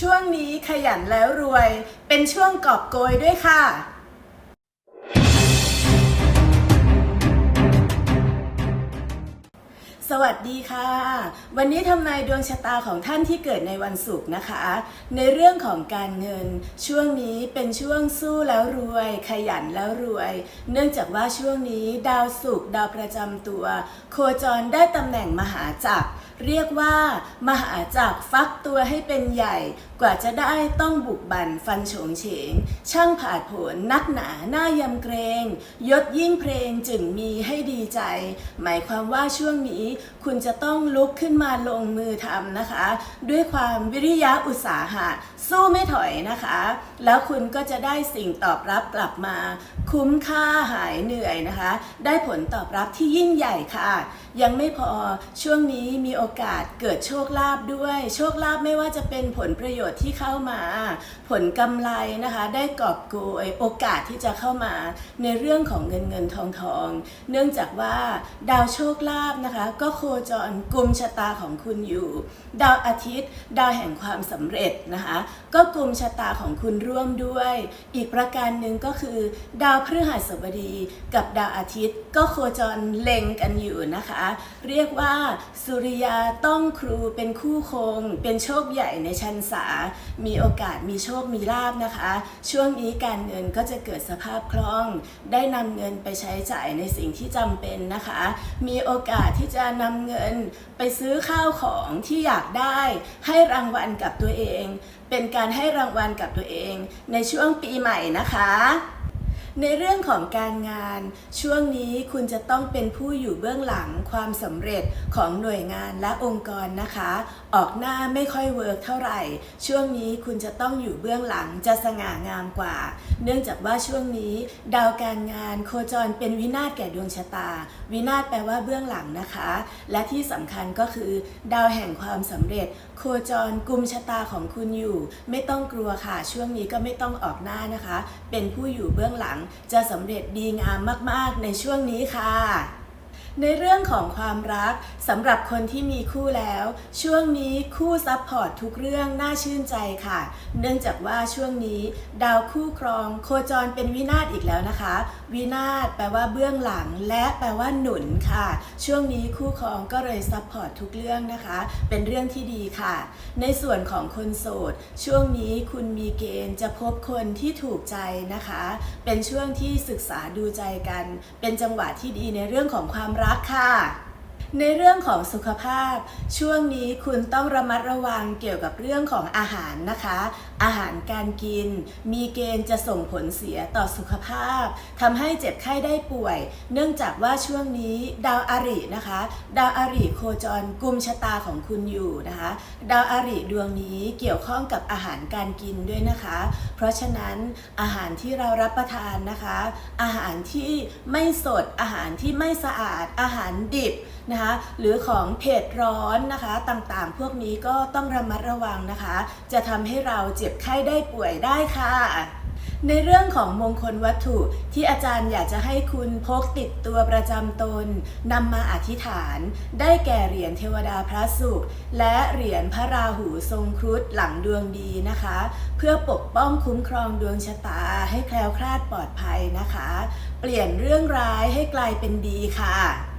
ช่วงนี้ขยันแล้วรวย เป็นช่วงกอบโกยด้วยค่ะ สวัสดีค่ะ วันนี้ทำนายดวงชะตาของท่านที่เกิดในวันศุกร์นะคะ ในเรื่องของการเงิน ช่วงนี้เป็นช่วงสู้แล้วรวย ขยันแล้วรวย เนื่องจากว่าช่วงนี้ดาวศุกร์ดาวประจำตัว โคจรได้ตำแหน่งมหาจักรเรียกว่ามหาจักรฟักตัวให้เป็นใหญ่ กว่าจะได้ต้องบุกบันฟันโฉงเฉง ช่างผาดผนนักหนาหน้ายำเกรง ยศยิ่งเพลงจึงมีให้ดีใจ หมายความว่าช่วงนี้คุณจะต้องลุกขึ้นมาลงมือทำนะคะ ด้วยความวิริยะอุตสาหะ สู้ไม่ถอยนะคะ แล้วคุณก็จะได้สิ่งตอบรับกลับมา คุ้มค่าหายเหนื่อยนะคะ ได้ผลตอบรับที่ยิ่งใหญ่ค่ะ ยังไม่พอช่วงนี้มีโอกาสเกิดโชคลาภด้วย โชคลาภไม่ว่าจะเป็นผลประโยชน์ที่เข้ามา ผลกำไรนะคะ ได้กอบโกยโอกาสที่จะเข้ามาในเรื่องของเงินเงินทองทอง เนื่องจากว่าดาวโชคลาภนะคะ ก็โคจรกลุ่มชะตาของคุณอยู่ ดาวอาทิตย์ ดาวแห่งความสำเร็จนะคะ ก็กลุ่มชะตาของคุณร่วมด้วย อีกประการหนึ่งก็คือ ดาวพฤหัสบดีกับดาวอาทิตย์ ก็โคจรเล็งกันอยู่นะคะ เรียกว่าสุริยาต้องครูเป็นคู่คง เป็นโชคใหญ่ในชันษา มีโอกาสมีโชคมีลาบนะคะ ช่วงนี้การเงินก็จะเกิดสภาพคล่อง ได้นำเงินไปใช้จ่ายในสิ่งที่จำเป็นนะคะ มีโอกาสที่จะนำเงินไปซื้อข้าวของที่อยากได้ ให้รางวัลกับตัวเอง เป็นการให้รางวัลกับตัวเอง ในช่วงปีใหม่นะคะ ในเรื่องของการงาน ช่วงนี้คุณจะต้องเป็นผู้อยู่เบื้องหลังความสำเร็จของหน่วยงานและองค์กรนะคะ ออกหน้าไม่ค่อยเวิร์กเท่าไหร่ ช่วงนี้คุณจะต้องอยู่เบื้องหลังจะสง่างามกว่า เนื่องจากว่าช่วงนี้ดาวการงานโคจรเป็นวินาศแก่ดวงชะตา วินาศแปลว่าเบื้องหลังนะคะ และที่สำคัญก็คือ ดาวแห่งความสำเร็จ โคจรกลุ่มชะตาของคุณอยู่ ไม่ต้องกลัวค่ะ ช่วงนี้ก็ไม่ต้องออกหน้านะคะ เป็นผู้อยู่เบื้องหลังจะสำเร็จดีงามมากๆในช่วงนี้ค่ะ ในเรื่องของความรักสำหรับคนที่มีคู่แล้ว ช่วงนี้คู่ซัพพอร์ตทุกเรื่องน่าชื่นใจค่ะ เนื่องจากว่าช่วงนี้ ดาวคู่ครอง โคจรเป็นวินาศอีกแล้วนะคะ วินาศแปลว่าเบื้องหลัง และแปลว่าหนุนค่ะ ช่วงนี้คู่ครองก็เลยซัพพอร์ตทุกเรื่องนะคะ เป็นเรื่องที่ดีค่ะ ในส่วนของคนโสด ช่วงนี้คุณมีเกณฑ์จะพบคนที่ถูกใจนะคะ เป็นช่วงที่ศึกษาดูใจกัน เป็นจังหวะที่ดีในเรื่องของความรักรักค่ะ ในเรื่องของสุขภาพ ช่วงนี้คุณต้องระมัดระวังเกี่ยวกับเรื่องของอาหารนะคะ อาหารการกิน มีเกณฑ์จะส่งผลเสียต่อสุขภาพทำให้เจ็บไข้ได้ป่วย เนื่องจากว่าช่วงนี้ดาวอารินะคะ ดาวอาริโคจรกุมชะตาของคุณอยู่นะคะ ดาวอาริดวงนี้เกี่ยวข้องกับอาหารการกินด้วยนะคะ เพราะฉะนั้นอาหารที่เรารับประทานนะคะ อาหารที่ไม่สดอาหารที่ไม่สะอาดอาหารดิบนะคะหรือของเผ็ดร้อนนะคะ ต่างๆ พวกนี้ก็ต้องระมัดระวังนะคะ จะทำให้เราเจ็บไข้ได้ป่วยได้ค่ะ ในเรื่องของมงคลวัตถุที่อาจารย์อยากจะให้คุณพกติดตัวประจำตนนำมาอธิษฐาน ได้แก่เหรียญเทวดาพระศุกร์และเหรียญพระราหูทรงครุฑหลังดวงดีนะคะ เพื่อปกป้องคุ้มครองดวงชะตาให้แคล้วคลาดปลอดภัยนะคะ เปลี่ยนเรื่องร้ายให้กลายเป็นดีค่ะ